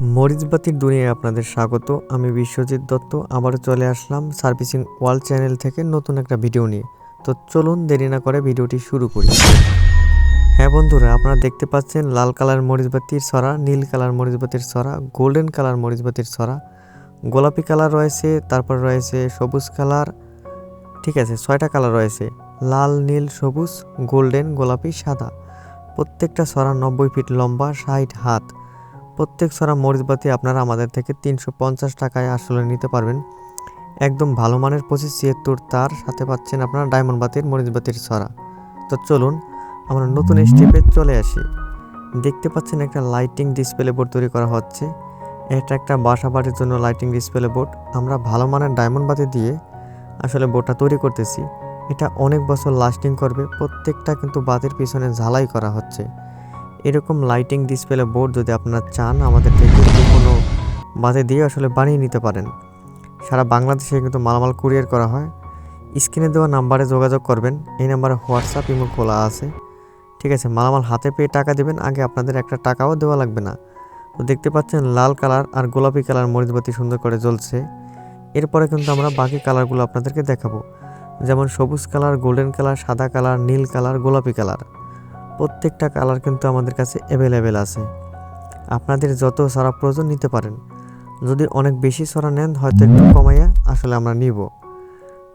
মরিচবাতির দুনিয়ায় আপনাদের স্বাগত। আমি বিশ্বজিৎ দত্ত, আবারও চলে আসলাম সার্ভিসিং ওয়ার্ল্ড চ্যানেল থেকে নতুন একটা ভিডিও নিয়ে। তো চলুন দেরি না করে ভিডিওটি শুরু করি। হ্যাঁ বন্ধুরা, আপনারা দেখতে পাচ্ছেন লাল কালার মরিচবাতির ছড়া, নীল কালার মরিচবাতির ছড়া, গোল্ডেন কালার মরিচবাতির ছড়া। গোলাপি কালার রয়েছে, তারপর রয়েছে সবুজ কালার, ঠিক আছে, ছয়টা কালার রয়েছে। লাল, নীল, সবুজ, গোল্ডেন, গোলাপি, সাদা। প্রত্যেকটা সরা নব্বই ফিট লম্বা, ষাট হাত। প্রত্যেক ছড়া মরিচবাতি আপনারা আমাদের থেকে তিনশো পঞ্চাশ টাকায় আসলে নিতে পারবেন। একদম ভালো মানের পঁচিশ ছিয়াত্তর তার, সাথে পাচ্ছেন আপনারা ডায়মন্ড বাতির মরিচবাতির ছড়া। তো চলুন, আমরা নতুন স্টেপে চলে আসি। দেখতে পাচ্ছেন একটা লাইটিং ডিসপ্লে বোর্ড তৈরি করা হচ্ছে। এটা একটা বাসা বাড়ির জন্য লাইটিং ডিসপ্লে বোর্ড। আমরা ভালো মানের ডায়মন্ড বাতি দিয়ে আসলে বোর্ডটা তৈরি করতেছি। এটা অনেক বছর লাস্টিং করবে, প্রত্যেকটা কিন্তু বাতির পিছনে ঝালাই করা হচ্ছে। এরকম লাইটিং ডিসপ্লে বোর্ড যদি আপনারা চান আমাদের থেকে কোনো বাজে দিয়ে আসলে বানিয়ে নিতে পারেন। সারা বাংলাদেশে কিন্তু মালামাল কুরিয়ার করা হয়। স্ক্রিনে দেওয়া নাম্বারে যোগাযোগ করবেন। এই নাম্বারে হোয়াটসঅ্যাপ ইমো খোলা আছে। ঠিক আছে, মালামাল হাতে পেয়ে টাকা দেবেন। আগে আপনাদের একটা টাকাও দেওয়া লাগবে না। তো দেখতে পাচ্ছেন লাল কালার আর গোলাপি কালার মরিচবাতি সুন্দর করে জ্বলছে। এরপরে কিন্তু আমরা বাকি কালারগুলো আপনাদেরকে দেখাবো। যেমন সবুজ কালার গোল্ডেন কালার সাদা কালার নীল কালার গোলাপি কালার প্রত্যেকটা কালার কিন্তু আমাদের কাছে অ্যাভেলেবেল আছে। আপনাদের যত সারা প্রয়োজন নিতে পারেন। যদি অনেক বেশি সরা নেন, হয়তো একটু কমাইয়া আসলে আমরা নিব।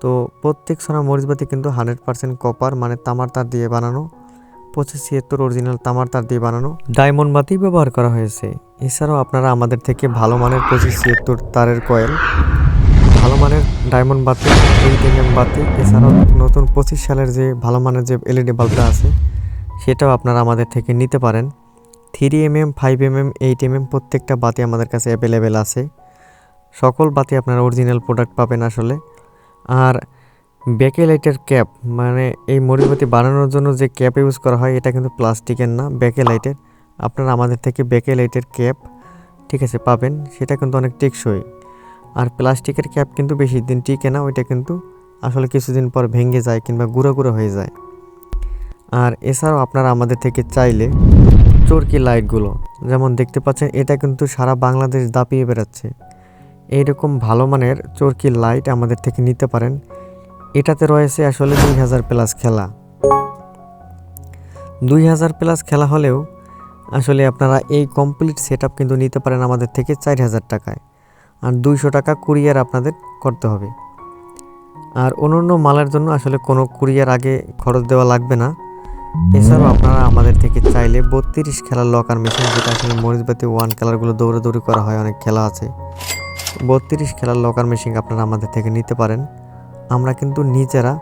তো প্রত্যেক সরা মরিচবাতি কিন্তু হান্ড্রেড পার্সেন্ট কপার মানে তামার তার দিয়ে বানানো। পঁচিশ ছিয়াত্তর অরিজিনাল তামার তার দিয়ে বানানো। ডায়মন্ড বাতি ব্যবহার করা হয়েছে। এছাড়াও আপনারা আমাদের থেকে ভালো মানের পঁচিশ ছিয়াত্তর তারের কয়েল ভালো মানের ডায়মন্ড বাতি বাতি, এছাড়াও নতুন পঁচিশ সালের যে ভালো মানের যে এলইডি বাল্বটা আছে সেটাও আপনারা আমাদের থেকে নিতে পারেন। Three M M five M M eight M M প্রত্যেকটা বাতি আমাদের কাছে অ্যাভেলেবেল আছে। সকল বাতি আপনারা অরিজিনাল প্রোডাক্ট পাবেন আসলে। আর ব্যাকে লাইটের ক্যাপ মানে এই মরিচবাতি বানানোর জন্য যে ক্যাপ ইউজ করা হয়, এটা কিন্তু প্লাস্টিকের না ব্যাকে লাইটের আপনারা আমাদের থেকে ব্যাকে লাইটের ক্যাপ ঠিক আছে, পাবেন। সেটা কিন্তু অনেক টেকসই। আর প্লাস্টিকের ক্যাপ কিন্তু বেশি দিন টিকে না, ওইটা কিন্তু আসলে কিছুদিন পর ভেঙে যায় কিংবা গুঁড়ো গুঁড়ো হয়ে যায়। আর এছাড়াও আপনারা আমাদের থেকে চাইলে চরকি লাইটগুলো, যেমন দেখতে পাচ্ছেন এটা কিন্তু সারা বাংলাদেশ দাপিয়ে বেড়াচ্ছে। এইরকম ভালো মানের চরকি লাইট আমাদের থেকে নিতে পারেন। এটাতে রয়েছে আসলে দুই হাজার প্লাস খেলা। দুই হাজার প্লাস খেলা হলেও আসলে আপনারা এই কমপ্লিট সেট কিন্তু নিতে পারেন আমাদের থেকে চার হাজার টাকায়। আর দুইশো টাকা কুরিয়ার আপনাদের করতে হবে। আর অন্য মালের জন্য আসলে কোনো কুরিয়ার আগে খরচ দেওয়া লাগবে না। এছাড়াও আপনারা আমাদের থেকে চাইলে বত্রিশ খেলার লকার মেশিন যেটা আসলে মরিচবাতি ওয়ান খেলারগুলো দৌড়াদৌড়ি করা হয়, অনেক খেলা আছে। বত্রিশ খেলার লকার মেশিন আপনারা আমাদের থেকে নিতে পারেন। আমরা কিন্তু নিজেরা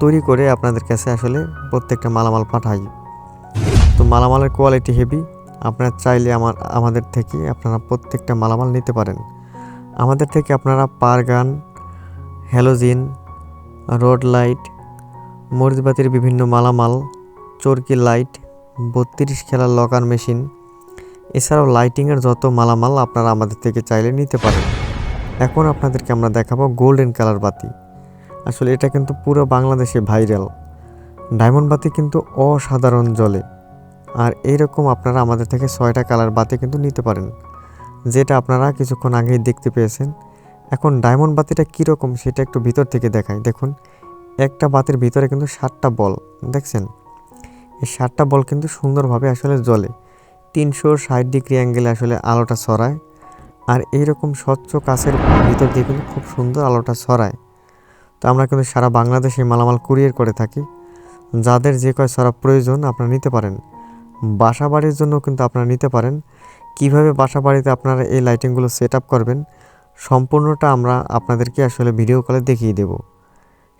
তৈরি করে আপনাদের কাছে আসলে প্রত্যেকটা মালামাল পাঠাই। তো মালামালের কোয়ালিটি হেভি আপনারা চাইলে আমার, আমাদের থেকে আপনারা প্রত্যেকটা মালামাল নিতে পারেন। আমাদের থেকে আপনারা পার গান হ্যালোজিন, রোড লাইট, মরিচবাতির বিভিন্ন মালামাল চরকি লাইট, বত্রিশ খেলার লকার মেশিন। এছাড়াও লাইটিংয়ের যত মালামাল আপনারা আমাদের থেকে চাইলে নিতে পারেন। এখন আপনাদেরকে আমরা দেখাবো গোল্ডেন কালার বাতি। আসলে এটা কিন্তু পুরো বাংলাদেশে ভাইরাল। ডায়মন্ড বাতি কিন্তু অসাধারণ জলে আর এইরকম আপনারা আমাদের থেকে ছয়টা কালার বাতি কিন্তু নিতে পারেন। যেটা আপনারা কিছুক্ষণ আগেই দেখতে পেয়েছেন। এখন ডায়মন্ড বাতিটা কীরকম সেটা একটু ভিতর থেকে দেখায় দেখুন, একটা বাতির ভিতরে কিন্তু সাতটা বল, দেখছেন? এই সাতটা বল কিন্তু সুন্দরভাবে আসলে জ্বলে। তিনশো ষাট ডিগ্রি অ্যাঙ্গেলে আসলে আলোটা ছড়ায় আর এইরকম স্বচ্ছ কাছের ভিতর দিয়ে কিন্তু খুব সুন্দর আলোটা ছড়ায়। তো আমরা কিন্তু সারা বাংলাদেশে মালামাল কুরিয়ার করে থাকি। যাদের যে কয় ছড়া প্রয়োজন আপনারা নিতে পারেন। বাসা বাড়ির জন্য কিন্তু আপনারা নিতে পারেন। কীভাবে বাসা বাড়িতে আপনারা এই লাইটিংগুলো সেট আপ করবেন সম্পূর্ণটা আমরা আপনাদেরকে আসলে ভিডিও কলে দেখিয়ে দেব।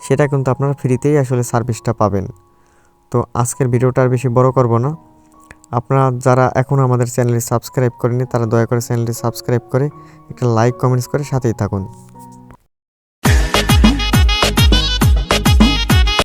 সেটা কিন্তু আপনারা ফ্রিতেই আসলে সার্ভিসটা পাবেন। তো আজকের ভিডিওটা আর বেশি বড় করব না। আপনারা যারা এখনও আমাদের চ্যানেলটি সাবস্ক্রাইব করেনি তারা দয়া করে চ্যানেলটি সাবস্ক্রাইব করে একটা লাইক, কমেন্টস করে সাথেই থাকুন।